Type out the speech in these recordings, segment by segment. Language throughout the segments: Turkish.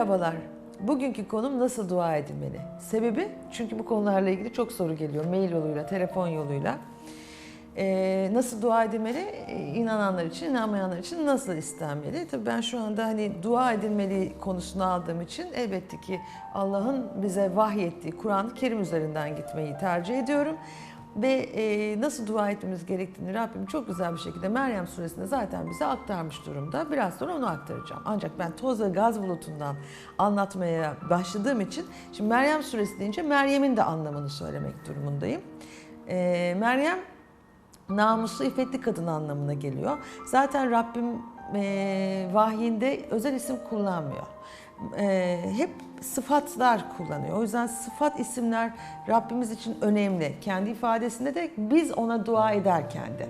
Merhabalar. Bugünkü konum nasıl dua edilmeli? Sebebi çünkü bu konularla ilgili çok soru geliyor mail yoluyla, telefon yoluyla. Ee, nasıl dua edilmeli? Ee, İnananlar için, inanmayanlar için nasıl istenmeli? Tabii ben şu anda hani dua edilmeli konusunu aldığım için elbette ki Allah'ın bize vahyettiği Kur'an-ı Kerim üzerinden gitmeyi tercih ediyorum. Ve e, nasıl dua etmemiz gerektiğini Rabbim çok güzel bir şekilde Meryem suresinde zaten bize aktarmış durumda. Biraz sonra onu aktaracağım. Ancak ben toz ve gaz bulutundan anlatmaya başladığım için şimdi Meryem suresi deyince Meryem'in de anlamını söylemek durumundayım. E, Meryem namuslu, iffetli kadın anlamına geliyor. Zaten Rabbim e, vahyinde özel isim kullanmıyor. E, hep sıfatlar kullanıyor. O yüzden sıfat isimler Rabbimiz için önemli. Kendi ifadesinde de biz ona dua ederken de.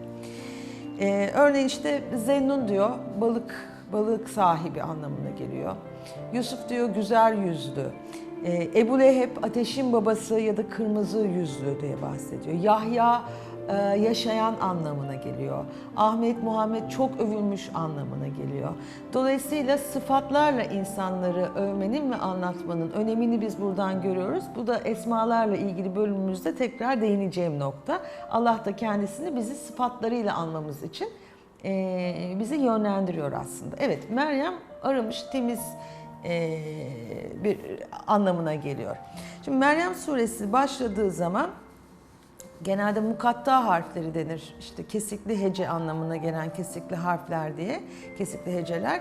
E, örneğin işte Zennun diyor, balık balık sahibi anlamına geliyor. Yusuf diyor güzel yüzlü. E, Ebu Leheb ateşin babası ya da kırmızı yüzlü diye bahsediyor. Yahya yaşayan anlamına geliyor. Ahmet Muhammed çok övülmüş anlamına geliyor. Dolayısıyla sıfatlarla insanları övmenin ve anlatmanın önemini biz buradan görüyoruz. Bu da esmalarla ilgili bölümümüzde tekrar değineceğim nokta. Allah da kendisini bizi sıfatlarıyla anmamız için e, bizi yönlendiriyor aslında. Evet Meryem aramış temiz e, bir anlamına geliyor. Şimdi Meryem suresi başladığı zaman genelde mukatta harfleri denir. İşte kesikli hece anlamına gelen kesikli harfler diye, kesikli heceler.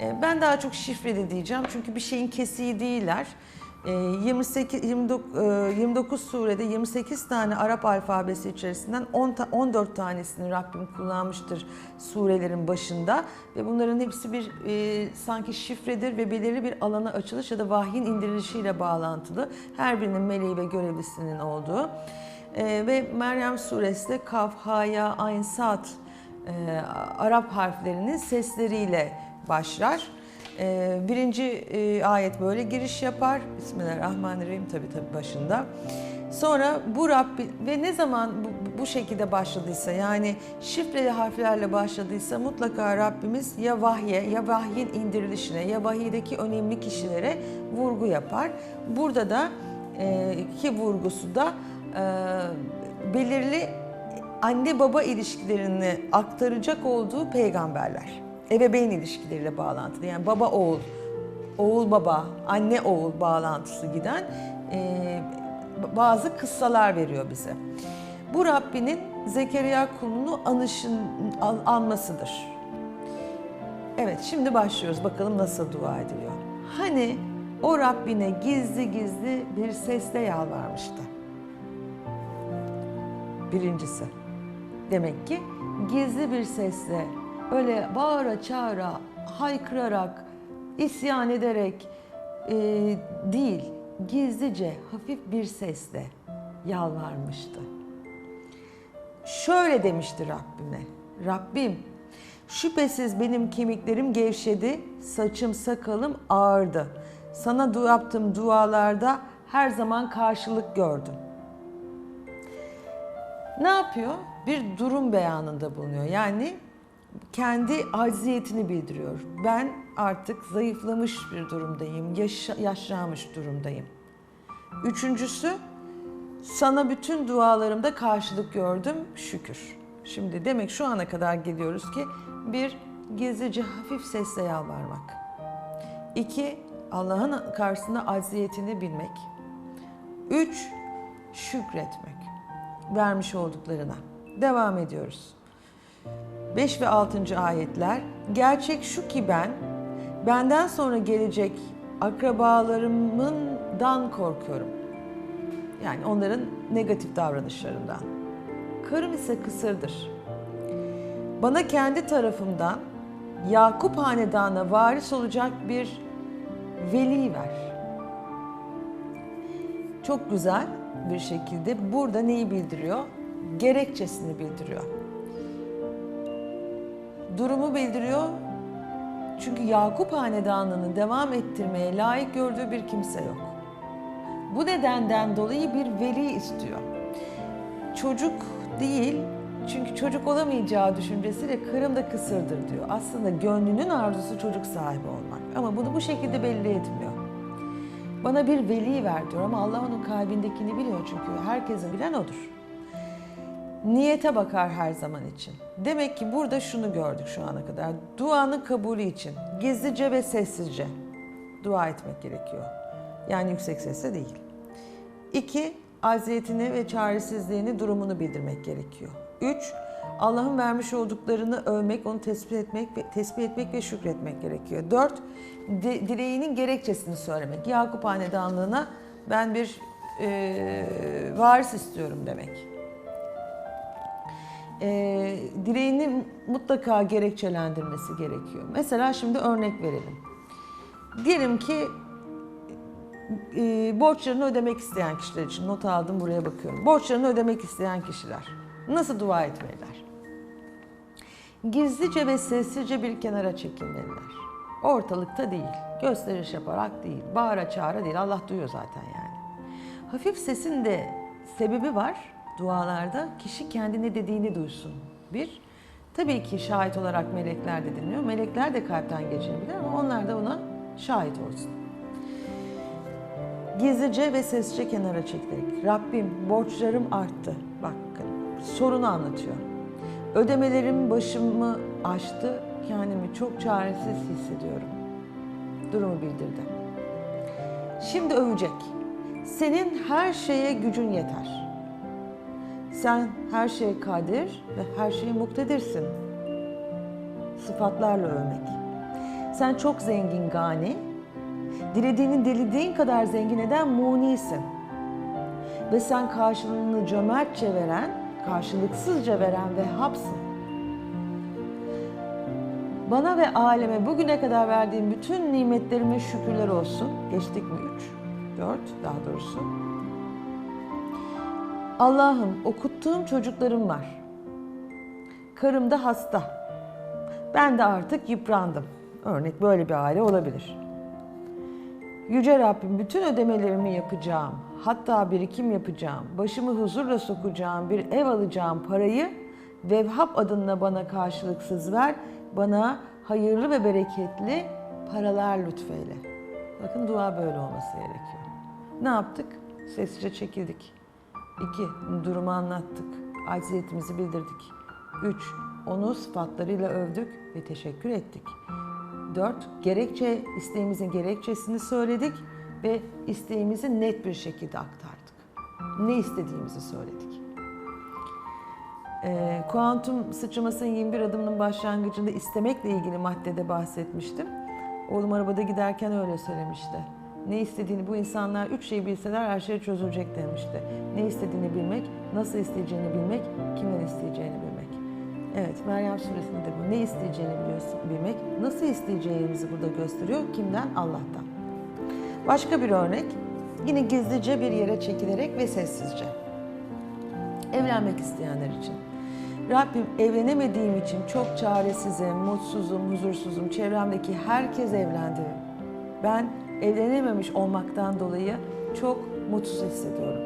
E, Ben daha çok şifreli diyeceğim çünkü bir şeyin kesiği değiller. E, 28 29, e, 29 surede 28 tane Arap alfabesi içerisinden 10 ta- 14 tanesini Rabbim kullanmıştır surelerin başında ve bunların hepsi bir e, sanki şifredir ve belirli bir alana açılış ya da vahyin indirilişiyle bağlantılı. Her birinin meleği ve görevlisinin olduğu. Ee, ve Meryem suresi de Kaf, Ha, Ya, Ayn, Sad e, Arap harflerinin sesleriyle başlar. Ee, birinci e, ayet böyle giriş yapar. Bismillahirrahmanirrahim tabi tabi başında. Sonra bu Rabbi ve ne zaman bu, bu şekilde başladıysa yani şifreli harflerle başladıysa mutlaka Rabbimiz ya vahye ya vahyin indirilişine ya vahiydeki önemli kişilere vurgu yapar. Burada da e, ki vurgusu da e, belirli anne baba ilişkilerini aktaracak olduğu peygamberler. Ebeveyn ilişkileriyle bağlantılı. Yani baba oğul, oğul baba, anne oğul bağlantısı giden e, bazı kıssalar veriyor bize. Bu Rabbinin Zekeriya kulunu anışın, an- anmasıdır. Evet şimdi başlıyoruz bakalım nasıl dua ediliyor. Hani o Rabbine gizli gizli bir sesle yalvarmıştı. Birincisi. Demek ki gizli bir sesle öyle bağıra çağıra, haykırarak, isyan ederek e, değil, gizlice hafif bir sesle yalvarmıştı. Şöyle demişti Rabbime. Rabbim şüphesiz benim kemiklerim gevşedi, saçım sakalım ağırdı. Sana yaptığım dualarda her zaman karşılık gördüm. Ne yapıyor? Bir durum beyanında bulunuyor. Yani kendi acziyetini bildiriyor. Ben artık zayıflamış bir durumdayım, yaşa- yaşlanmış durumdayım. Üçüncüsü, sana bütün dualarımda karşılık gördüm, şükür. Şimdi demek şu ana kadar geliyoruz ki bir gizlice hafif sesle yalvarmak. İki, Allah'ın karşısında acziyetini bilmek. Üç, şükretmek. Vermiş olduklarına. Devam ediyoruz. 5 ve 6. ayetler Gerçek şu ki ben benden sonra gelecek akrabalarımdan korkuyorum. Yani onların negatif davranışlarından. Karım ise kısırdır. Bana kendi tarafımdan Yakup hanedanına varis olacak bir veli ver. Çok güzel bir şekilde burada neyi bildiriyor? Gerekçesini bildiriyor. Durumu bildiriyor. Çünkü Yakup hanedanını devam ettirmeye layık gördüğü bir kimse yok. Bu nedenden dolayı bir veli istiyor. Çocuk değil, Çünkü çocuk olamayacağı düşüncesiyle karım da kısırdır diyor. Aslında gönlünün arzusu çocuk sahibi olmak. Ama bunu bu şekilde belli etmiyor. Bana bir veli ver diyor ama Allah onun kalbindekini biliyor çünkü herkesi bilen odur. Niyete bakar her zaman için. Demek ki burada şunu gördük şu ana kadar. Duanın kabulü için gizlice ve sessizce dua etmek gerekiyor. Yani yüksek sesle değil. İki, aziyetini ve çaresizliğini, durumunu bildirmek gerekiyor. Üç, Allah'ın vermiş olduklarını övmek, onu tespit etmek, tespit etmek ve şükretmek gerekiyor. Dört, di- dileğinin gerekçesini söylemek. Yakup Hanedanlığı'na ben bir e, varis istiyorum demek. E, dileğini mutlaka gerekçelendirmesi gerekiyor. Mesela şimdi örnek verelim. Diyelim ki e, borçlarını ödemek isteyen kişiler için not aldım buraya bakıyorum. Borçlarını ödemek isteyen kişiler nasıl dua etmeliler? Gizlice ve sessizce bir kenara çekilmeliler. Ortalıkta değil, gösteriş yaparak değil, bağıra çağıra değil. Allah duyuyor zaten yani. Hafif sesin de sebebi var dualarda. Kişi kendi ne dediğini duysun. Bir, tabii ki şahit olarak melekler de dinliyor. Melekler de kalpten geçebilir ama onlar da ona şahit olsun. Gizlice ve sessizce kenara çekilerek Rabbim borçlarım arttı. Bakın sorunu anlatıyor. Ödemelerim başımı aştı. Kendimi çok çaresiz hissediyorum. Durumu bildirdi. Şimdi övecek. Senin her şeye gücün yeter. Sen her şeye kadir ve her şeye muktedirsin. Sıfatlarla övmek. Sen çok zengin gani, dilediğini dilediğin kadar zengin eden munisin. Ve sen karşılığını cömertçe veren, karşılıksızca veren ve hapsın. Bana ve aleme bugüne kadar verdiğin bütün nimetlerime şükürler olsun. Geçtik mi üç? Dört daha doğrusu. Allah'ım okuttuğum çocuklarım var. Karım da hasta. Ben de artık yıprandım. Örnek böyle bir aile olabilir. Yüce Rabbim bütün ödemelerimi yapacağım. Hatta birikim yapacağım. Başımı huzurla sokacağım. Bir ev alacağım parayı Vevhab adına bana karşılıksız ver. Bana hayırlı ve bereketli paralar lütfeyle. Bakın dua böyle olması gerekiyor. Ne yaptık? Sessizce çekildik. İki, durumu anlattık. Acziyetimizi bildirdik. Üç, onu sıfatlarıyla övdük ve teşekkür ettik. Dört, gerekçe, isteğimizin gerekçesini söyledik ve isteğimizi net bir şekilde aktardık. Ne istediğimizi söyledik. Ee, kuantum sıçramasının 21 adımının başlangıcında istemekle ilgili maddede bahsetmiştim. Oğlum arabada giderken öyle söylemişti. Ne istediğini bu insanlar üç şey bilseler her şey çözülecek demişti. Ne istediğini bilmek, nasıl isteyeceğini bilmek, kimden isteyeceğini bilmek. Evet, Meryem suresinde de bu. Ne isteyeceğini biliyorsun, bilmek, nasıl isteyeceğimizi burada gösteriyor. Kimden? Allah'tan. Başka bir örnek, yine gizlice bir yere çekilerek ve sessizce. Evlenmek isteyenler için. Rabbim evlenemediğim için çok çaresizim, mutsuzum, huzursuzum. Çevremdeki herkes evlendi. Ben evlenememiş olmaktan dolayı çok mutsuz hissediyorum.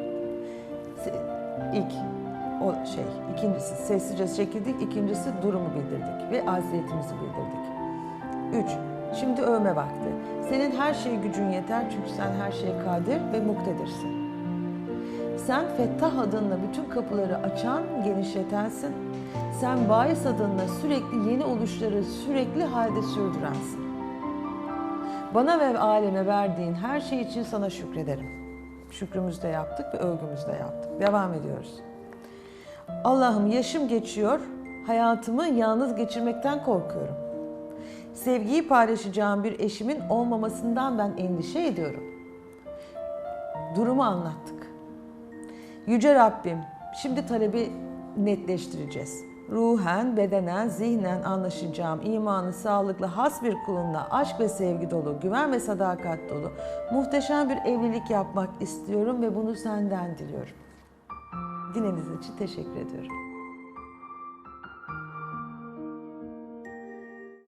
Se- İlk o şey. İkincisi sessizce çekildik. İkincisi durumu bildirdik ve aziyetimizi bildirdik. Üç, şimdi övme vakti. Senin her şeye gücün yeter çünkü sen her şeye kadir ve muktedirsin. Sen Fettah adınla bütün kapıları açan, genişletensin. Sen Bayis adınla sürekli yeni oluşları sürekli halde sürdürensin. Bana ve aleme verdiğin her şey için sana şükrederim. Şükrümüzü de yaptık ve övgümüzü de yaptık. Devam ediyoruz. Allah'ım yaşım geçiyor, hayatımı yalnız geçirmekten korkuyorum. Sevgiyi paylaşacağım bir eşimin olmamasından ben endişe ediyorum. Durumu anlattık. Yüce Rabbim, şimdi talebi netleştireceğiz. Ruhen, bedenen, zihnen anlaşacağım, imanı sağlıklı, has bir kulunla, aşk ve sevgi dolu, güven ve sadakat dolu, muhteşem bir evlilik yapmak istiyorum ve bunu senden diliyorum. Dinlediğiniz için teşekkür ediyorum.